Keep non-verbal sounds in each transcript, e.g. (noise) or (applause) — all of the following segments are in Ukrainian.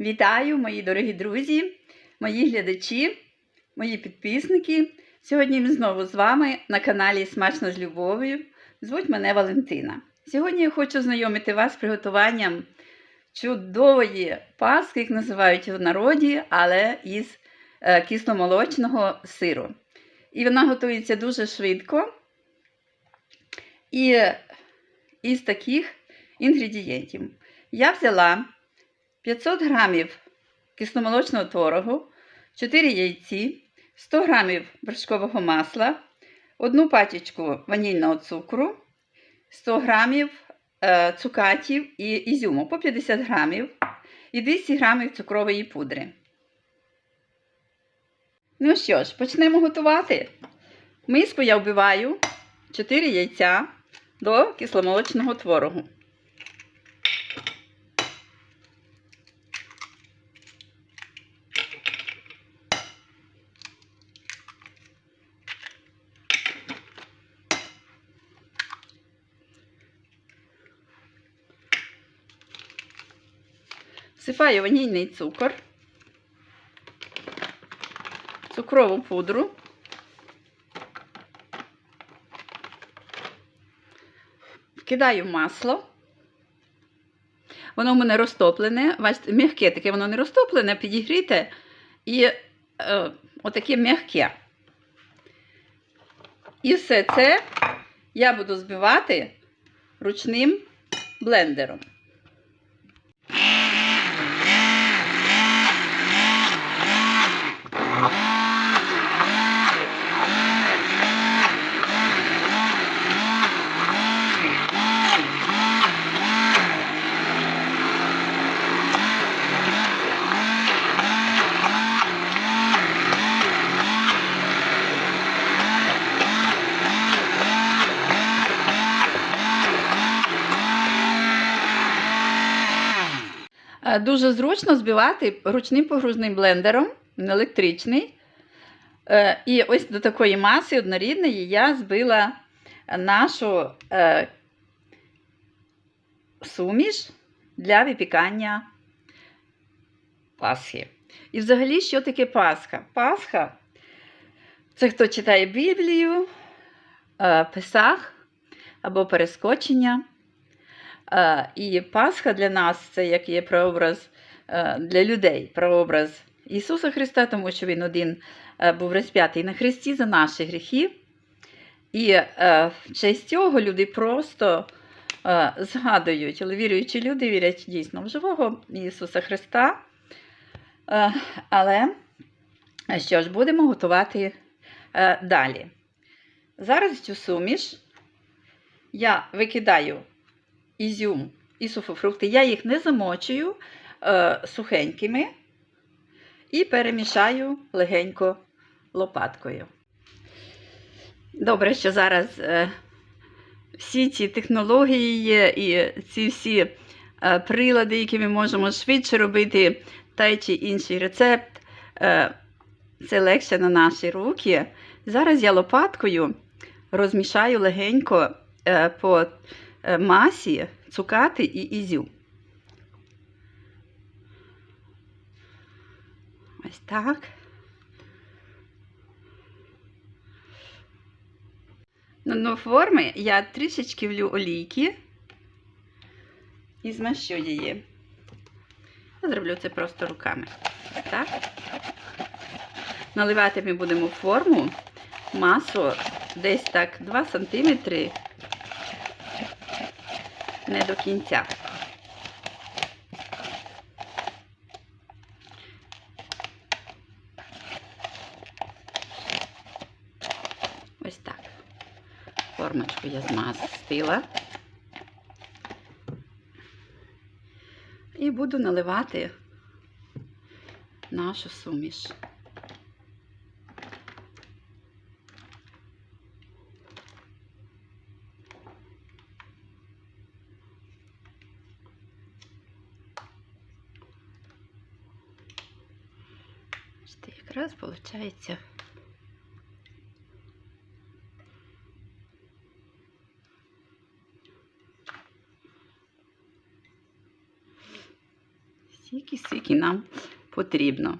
Вітаю, мої дорогі друзі, мої глядачі, мої підписники. Сьогодні ми знову з вами на каналі Смачно з любов'ю. Звуть мене Валентина. Сьогодні я хочу знайомити вас з приготуванням чудової паски, як називають в народі, але із е, кисломолочного сиру. І вона готується дуже швидко. І із таких інгредієнтів я взяла 500 грамів кисломолочного творогу, 4 яйці, 100 грамів вершкового масла, одну пачечку ванільного цукру, 100 грамів е, цукатів і ізюму по 50 грамів і 200 грамів цукрової пудри. Ну що ж, почнемо готувати. Миску я вбиваю 4 яйця до кисломолочного творогу. Всипаю ванільний цукор, цукрову пудру, вкидаю масло. Воно в мене розтоплене, бачите, м'яке таке, воно не розтоплене, підігріте і е, отаке м'яке. І все це я буду збивати ручним блендером. Дуже зручно збивати ручним погружним блендером, електричний. Е, І ось до такої маси однорідної я збила нашу е, суміш для випікання Пасхи. І взагалі, що таке Пасха? Пасха це хто читає Біблію, е, Песах або перескочення. Е, І Пасха для нас це як є прообраз е, для людей, прообраз Ісуса Христа, тому що Він один е, був розп'ятий на Христі за наші гріхи. І в честь цього люди просто згадують, але віруючі люди вірять дійсно в живого Ісуса Христа. Але що ж, будемо готувати далі. Зараз цю суміш я викидаю ізюм і сухофрукти. Я їх не замочую е, сухенькими і перемішаю легенько лопаткою. Добре, що зараз е, всі ці технології є і ці всі е, прилади, які ми можемо швидше робити той чи інший рецепт. Е, це легше на наші руки. Зараз я лопаткою розмішаю легенько е, по масі цукати і ізюм. Ось так. На дно форми я трішечки влю олійки і змащу її. Я зроблю це просто руками. Так. Наливати ми будемо форму масу десь так 2 см не до кінця. Ось так. Формочку я змастила. І буду наливати нашу суміш. Бачите, якраз виходить. стільки, скільки нам потрібно.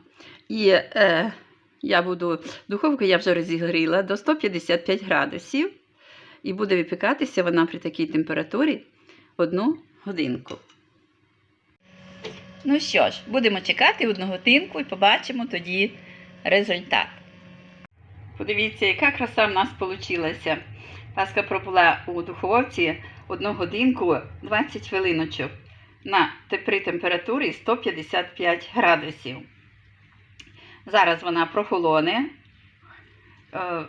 І е, я буду, духовку я вже розігріла до 155 градусів. І буде випікатися вона при такій температурі одну годинку. Ну що ж, будемо чекати одну годинку і побачимо тоді результат. Подивіться, яка краса в нас вийшла. Паска пробула у духовці одну годинку 20 хвилиночок на при температурі 155 градусів. Зараз вона прохолоне. Е,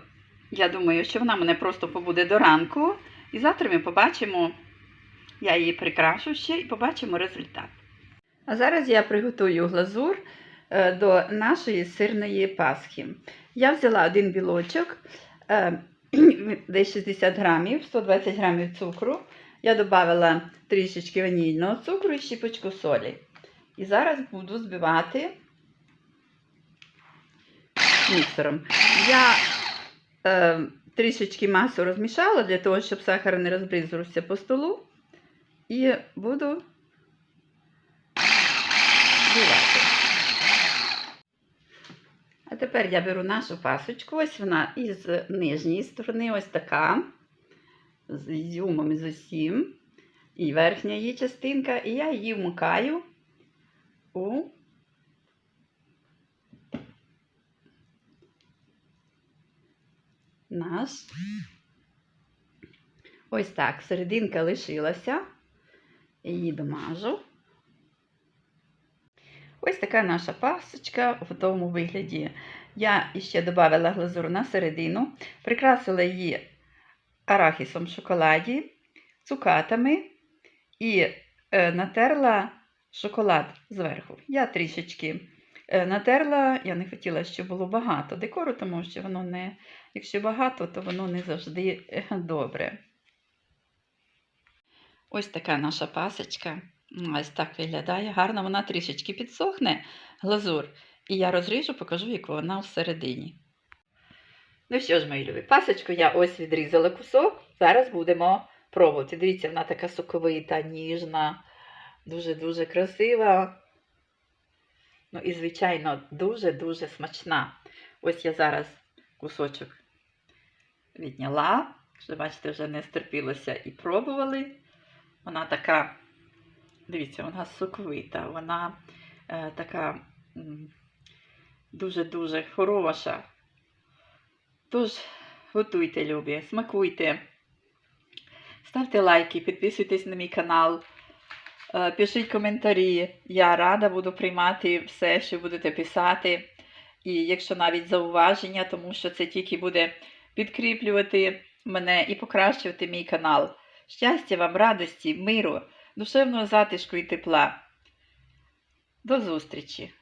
Я думаю, що вона мене просто побуде до ранку. І завтра ми побачимо, я її прикрашу ще і побачимо результат. А зараз я приготую глазур до нашої сирної пасхи. Я взяла один білочок, е, (clears throat) десь 60 грамів, 120 грамів цукру. Я додала трішечки ванільного цукру і щіпочку солі. І зараз буду збивати міксером. Я е, трішечки масу розмішала для того, щоб сахар не розбризувався по столу. І буду збивати. А тепер я беру нашу пасочку, ось вона із нижньої сторони, ось така, з ізюмом і з усім. І верхня її частинка, і я її вмикаю у наш. Ось так, серединка лишилася. Її домажу. Ось така наша пасочка в готовому вигляді. Я ще додала глазур на середину, прикрасила її арахісом в шоколаді, цукатами і е, натерла шоколад зверху. Я трішечки е, натерла, я не хотіла, щоб було багато декору, тому що воно не, якщо багато, то воно не завжди е, добре. Ось така наша пасочка. Ось так виглядає. Гарно вона трішечки підсохне глазур. І я розріжу, покажу, як вона всередині. Ну що ж, мої любі, пасочку я ось відрізала кусок. Зараз будемо пробувати. Дивіться, вона така соковита, ніжна, дуже-дуже красива. Ну і, звичайно, дуже-дуже смачна. Ось я зараз кусочок відняла. Бачите, вже не стерпілося і пробували. Вона така, дивіться, вона соковита, вона е, така дуже-дуже хороша. Тож, готуйте, любі, смакуйте, ставте лайки, підписуйтесь на мій канал, е, пишіть коментарі. Я рада буду приймати все, що будете писати. І якщо навіть зауваження, тому що це тільки буде підкріплювати мене і покращувати мій канал. Щастя вам, радості, миру, душевного затишку і тепла. До зустрічі!